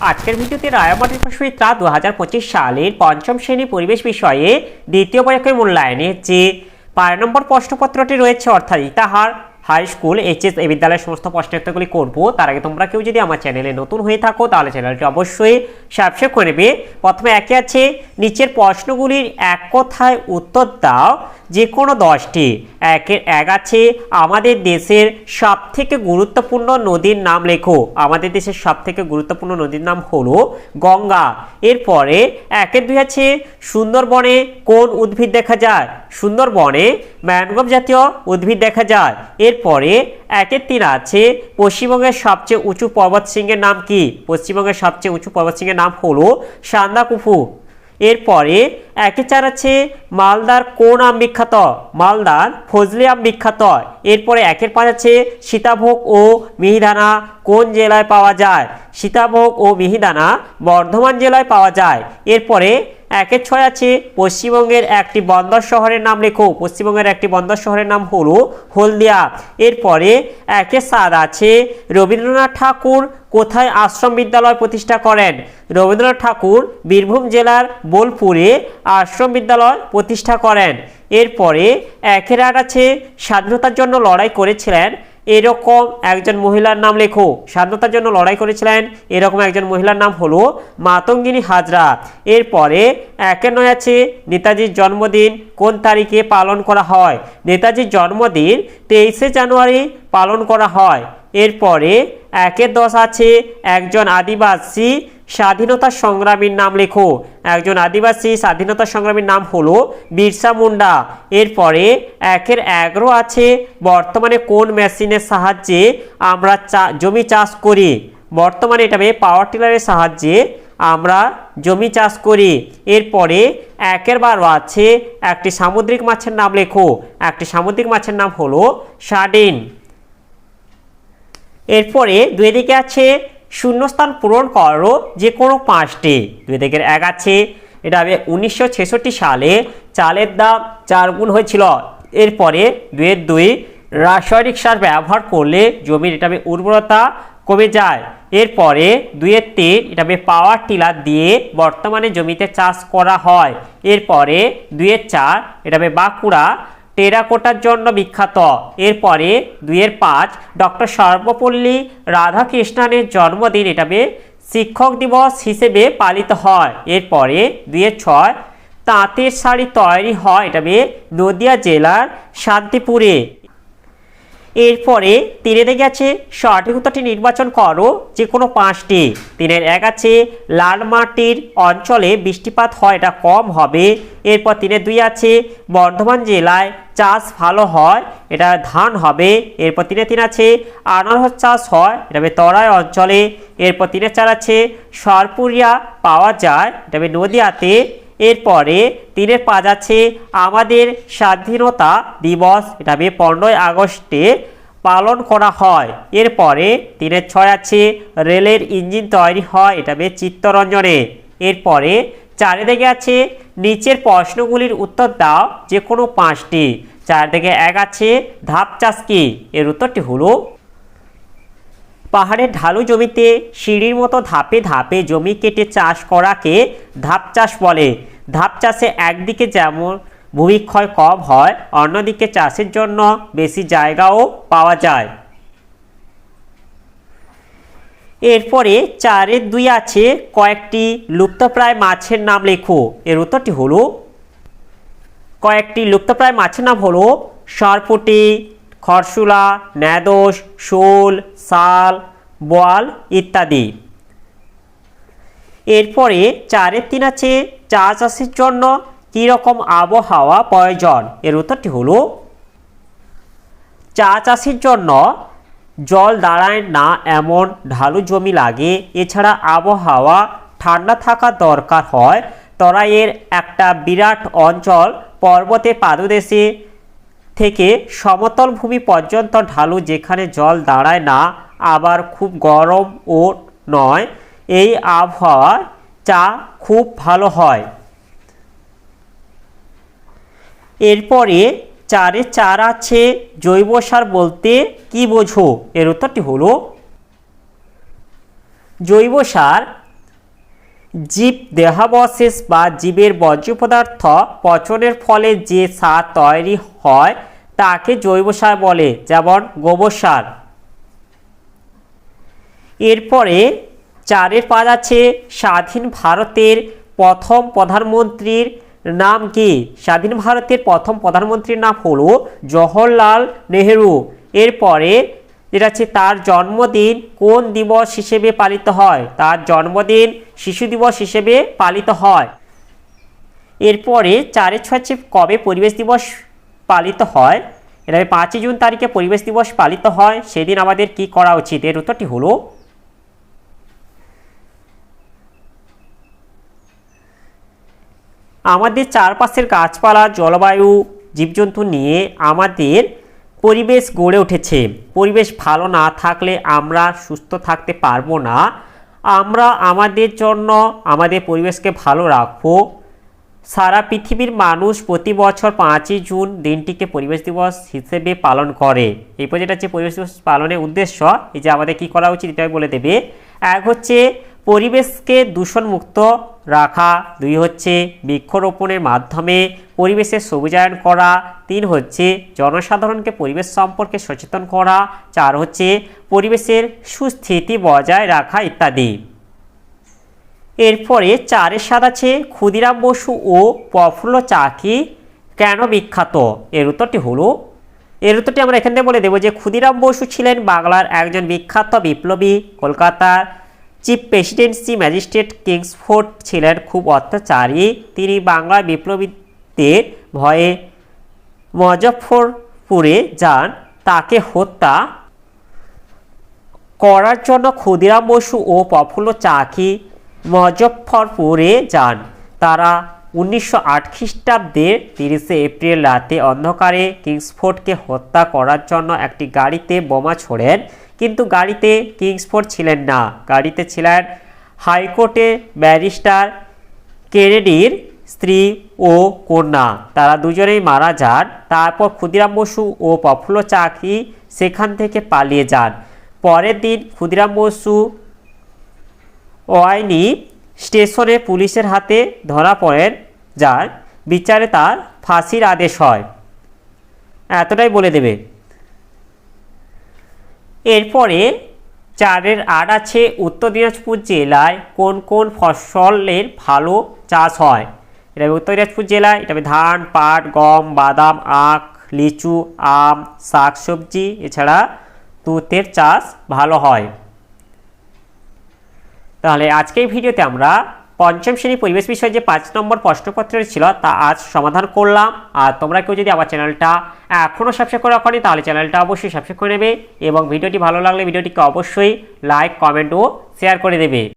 আজকের ভিডিওতে রায়ামাটির পাশবিত্রা দু হাজার সালের পঞ্চম শ্রেণি পরিবেশ বিষয়ে দ্বিতীয় পরীক্ষায় মূল্যায়নে যে পাঁচ নম্বর প্রশ্নপত্রটি রয়েছে, অর্থাৎ ইতাহার হাই স্কুল এইচএস এই বিদ্যালয়ের সমস্ত প্রশ্নোত্তরগুলি করব। তার আগে তোমরা কেউ যদি আমার চ্যানেলে নতুন হয়ে থাকো, তাহলে চ্যানেলটি অবশ্যই সাবস্ক্রাইব করে নেবে। প্রথমে একে আছে, নিচের প্রশ্নগুলির এক কথায় উত্তর দাও। যে কোনো দশটি একের এক আছে। আমাদের দেশের সব থেকে গুরুত্বপূর্ণ নদীর নাম লেখো। আমাদের দেশের সব থেকে গুরুত্বপূর্ণ নদীর নাম হলো গঙ্গা। এরপরে একের দুই আছে, সুন্দরবনে কোন উদ্ভিদ দেখা যায়? সুন্দরবনে ম্যানগ্রোভ জাতীয় উদ্ভিদ দেখা যায়। এরপরে একের তিন আছে। পশ্চিমবঙ্গের সবচেয়ে উঁচু পর্বত শৃঙ্গের নাম কি? পশ্চিমবঙ্গের সবচেয়ে উঁচু পর্বত শৃঙ্গের নাম হলো সান্দাকুফু। এরপরে একে চার আছে মালদার কোন আম বিখ্যাত, মালদার ফজলি আম বিখ্যাত। এরপরে একের পাঁচ আছে সীতাভোগ ও মিহিদানা কোন জেলায় পাওয়া যায়? সীতাভোগ ও মিহিদানা বর্ধমান জেলায় পাওয়া যায়। এরপরে একের ছয় আছে। পশ্চিমবঙ্গের একটি বন্দর শহরের নাম লেখো। পশ্চিমবঙ্গের একটি বন্দর শহরের নাম হলো হলদিয়া। এরপরে একের সাত আছে। রবীন্দ্রনাথ ঠাকুর কোথায় আশ্রম বিদ্যালয় প্রতিষ্ঠা করেন? রবীন্দ্রনাথ ঠাকুর বীরভূম জেলার বোলপুরে আশ্রম বিদ্যালয় প্রতিষ্ঠা করেন। এরপরে একের আট আছে। স্বাধীনতার জন্য লড়াই করেছিলেন এরকম একজন মহিলার নাম লেখো। স্বাধীনতার জন্য লড়াই করেছিলেন। এরকম একজন মহিলার নাম হলো মাতঙ্গিনী হাজরা এরপরে একে নয় আছে, নেতাজির জন্মদিন কোন তারিখে পালন করা হয়? নেতাজির জন্মদিন তেইশে জানুয়ারি পালন করা হয়। এরপরে একের দশ আছে, একজন আদিবাসী স্বাধীনতা সংগ্রামীর নাম লেখো। একজন আদিবাসী স্বাধীনতা সংগ্রামীর নাম হলো বিরসা মুন্ডা। এরপরে একের এগারো আছে, বর্তমানে কোন মেশিনের সাহায্যে আমরা চা, জমি চাষ করি? বর্তমানে এটা পাওয়ার টিলারের সাহায্যে আমরা জমি চাষ করি। এরপরে একের বারো আছে, একটি সামুদ্রিক মাছের নাম লেখো। একটি সামুদ্রিক মাছের নাম হলো সার্ডিন এরপরে দুই দিকে আছে শূন্যস্থান পূরণ করো যে কোনো পাঁচটি। দুই দিকের এক আছে, এটা হবে উনিশশো ছেষট্টি সালে চালের দাম চার গুণ হয়েছিল। এরপরে দুয়ের দুই, রাসায়নিক সার ব্যবহার করলে জমির এটা উর্বরতা কমে যায়। এরপরে দুয়ের তিন, এটা পাওয়ার টিলার দিয়ে বর্তমানে জমিতে চাষ করা হয়। এরপরে দুয়ের চার, এটা বাঁকুড়া টেরাকোটার জন্য বিখ্যাত। এরপরে দুইয়ের পাঁচ, ডক্টর সর্বপল্লী রাধাকৃষ্ণনের জন্মদিন এটাবে শিক্ষক দিবস হিসেবে পালিত হয়। এরপরে দুইয়ের ছয়, তাঁতের শাড়ি তৈরি হয় এটাবে নদিয়া জেলার শান্তিপুরে। এরপরে তিনে গেছে, সঠিক উত্তরটি নির্বাচন করো যে কোনো পাঁচটি। তিনের এক আছে, লাল মাটির অঞ্চলে বৃষ্টিপাত হয় এটা কম হবে। এরপর তিনের দুই আছে, বর্ধমান জেলায় চাষ ভালো হয়, এটা ধান হবে। এরপর তিনে তিন আছে, আনারস চাষ হয়, এটা হবে তরাই অঞ্চলে। এরপর তিনের চার আছে, সরপুরিয়া পাওয়া যায়, এটা হবে নদিয়াতে। এরপরে তিনের পাঁচ আছে আমাদের স্বাধীনতা দিবস। এটা হবে পনেরোই আগস্টে পালন করা হয়। এরপরে তিনের ছয় আছে, রেলের ইঞ্জিন তৈরি হয়, এটা হবে চিত্তরঞ্জনে। এরপরে চারিদিকে আছে, নিচের প্রশ্নগুলির উত্তর দাও, যে কোনো পাঁচটি। চারিদিকে এক আছে, ধাপ চাষ কি? এর উত্তরটি হলো পাহাড়ের ঢালু জমিতে, সিঁড়ির মতো ধাপে ধাপে জমি কেটে চাষ করাকে ধাপ চাষ বলে। ধাপ চাষে একদিকে যেমন ভূমিক্ষয় কম হয়, অন্যদিকে চাষের জন্য বেশি জায়গাও পাওয়া যায়। এরপরে চারের দুই আছে, কয়েকটি লুপ্তপ্রায় মাছের নাম লেখো। এর উত্তরটি হলো, কয়েকটি লুপ্তপ্রায় মাছের নাম হলো, সরপুটি খরশুলা ন্যাদোষ শোল শাল বোয়াল ইত্যাদি। এরপরে চারের তিন আছে, চা চাষের জন্য কী রকম আবহাওয়া প্রয়োজন? এর উত্তরটি হলো, চা চাষের জন্য জল দাঁড়ায় না এমন ঢালু জমি লাগে, এছাড়া আবহাওয়া ঠান্ডা থাকা দরকার হয়। তরাইয়ের একটা বিরাট অঞ্চল পর্বতে পাদদেশে থেকে সমতল ভূমি পর্যন্ত ঢালু যেখানে জল দাঁড়ায় না, আবার খুব গরম ও নয়। এই আবহাওয়ায় চা খুব ভালো হয়। এরপরে চারে চার আছে জৈব সার বলতে কি বোঝো? এর উত্তরটি হলো, জৈব সার জীব দেহাবশেষ বা জীবের বর্জ্য পদার্থ পচনের ফলে যে সার তৈরি হয়, তাকে জৈব সার বলে, যেমন গোবর সার। এরপরে চারের পাঁচ আছে, স্বাধীন ভারতের প্রথম প্রধানমন্ত্রীর নাম কি? স্বাধীন ভারতের প্রথম প্রধানমন্ত্রীর নাম হলো জওহরলাল নেহেরু। এরপরে যেটা হচ্ছে তার জন্মদিন কোন দিবস হিসেবে পালিত হয়? তার জন্মদিন শিশু দিবস হিসেবে পালিত হয়। এরপরে চারে ছয় কবে পরিবেশ দিবস পালিত হয়? এটা পাঁচই জুন তারিখে পরিবেশ দিবস পালিত হয়। সেদিন আমাদের কি করা উচিত? এর উত্তরটি হলো আমাদের চারপাশের গাছপালা, জলবায়ু, জীবজন্তু নিয়ে আমাদের পরিবেশ গড়ে উঠেছে। পরিবেশ ভালো না থাকলে আমরা সুস্থ থাকতে পারব না। আমরা আমাদের জন্য আমাদের পরিবেশকে ভালো রাখব। সারা পৃথিবীর মানুষ প্রতি বছর পাঁচই জুন দিনটিকে পরিবেশ দিবস হিসেবে পালন করে। এরপর যেটা হচ্ছে পরিবেশ দিবস পালনের উদ্দেশ্য। এই যে আমাদের কী করা উচিত এটাই বলে দেবে। এক হচ্ছে পরিবেশকে দূষণমুক্ত রাখা। দুই হচ্ছে বৃক্ষরোপণের মাধ্যমে পরিবেশের সবুজায়ন করা, তিন হচ্ছে জনসাধারণকে পরিবেশ সম্পর্কে সচেতন করা, চার হচ্ছে পরিবেশের সুস্থিতি বজায় রাখা ইত্যাদি। এরপরে চারের স্বাদ আছে ক্ষুদিরাম বসু ও প্রফুল্ল চাকি কেন বিখ্যাত? এর উত্তরটি হলো, এর উত্তরটি আমরা এখান থেকে বলে দেবো যে ক্ষুদিরাম বসু ছিলেন বাংলার একজন বিখ্যাত বিপ্লবী, কলকাতার চিফ প্রেসিডেন্সি ম্যাজিস্ট্রেট কিংসফোর্ড ছিলেন, খুব অত্যাচারী। তিনি বাংলার বিপ্লবীদের ভয়ে মজফরপুরে যান। তাকে হত্যা করার জন্য ক্ষুদিরাম বসু ও প্রফুল্ল চাকি মজফরপুরে যান। তারা উনিশশো আট খ্রিস্টাব্দের তিরিশে এপ্রিল রাতে অন্ধকারে কিংসফোর্ডকে হত্যা করার জন্য একটি গাড়িতে বোমা ছোড়েন, কিন্তু গাড়িতে কিংসফোর্ড ছিলেন না। গাড়িতে ছিলেন হাইকোর্টে ব্যারিস্টার কেনেডির স্ত্রী ও কন্যা। তারা দুজনেই মারা যান। তারপর ক্ষুদিরাম বসু ও প্রফুল্ল চাকরি সেখান থেকে পালিয়ে যান। পরের দিন ক্ষুদিরাম বসু ওয়াইনি স্টেশনে পুলিশের হাতে ধরা পড়েন। যার বিচারে তার ফাঁসির আদেশ হয়। এতটাই বলে দেবে। এরপরে চারের আট আছে উত্তর দিনাজপুর জেলায় কোন কোন ফসলের ভালো চাষ হয়? এটা উত্তর দিনাজপুর জেলায় এটা ধান, পাট, গম, বাদাম, আখ, লিচু, আম শাকসবজি এছাড়া তুতের চাষ ভালো হয়। তাহলে আজকের ভিডিওতে আমরা পঞ্চম শ্রেণি পরিবেশ বিষয়ে যে পাঁচ নম্বর প্রশ্নপত্র ছিল তা আজ সমাধান করলাম। আর তোমরা কেউ যদি আমার চ্যানেলটা এখনও সাবস্ক্রাইব করা করি তাহলে চ্যানেলটা অবশ্যই সাবস্ক্রাইব করে নেবে এবং ভিডিওটি ভালো লাগলে ভিডিওটিকে অবশ্যই লাইক কমেন্ট ও শেয়ার করে দেবে।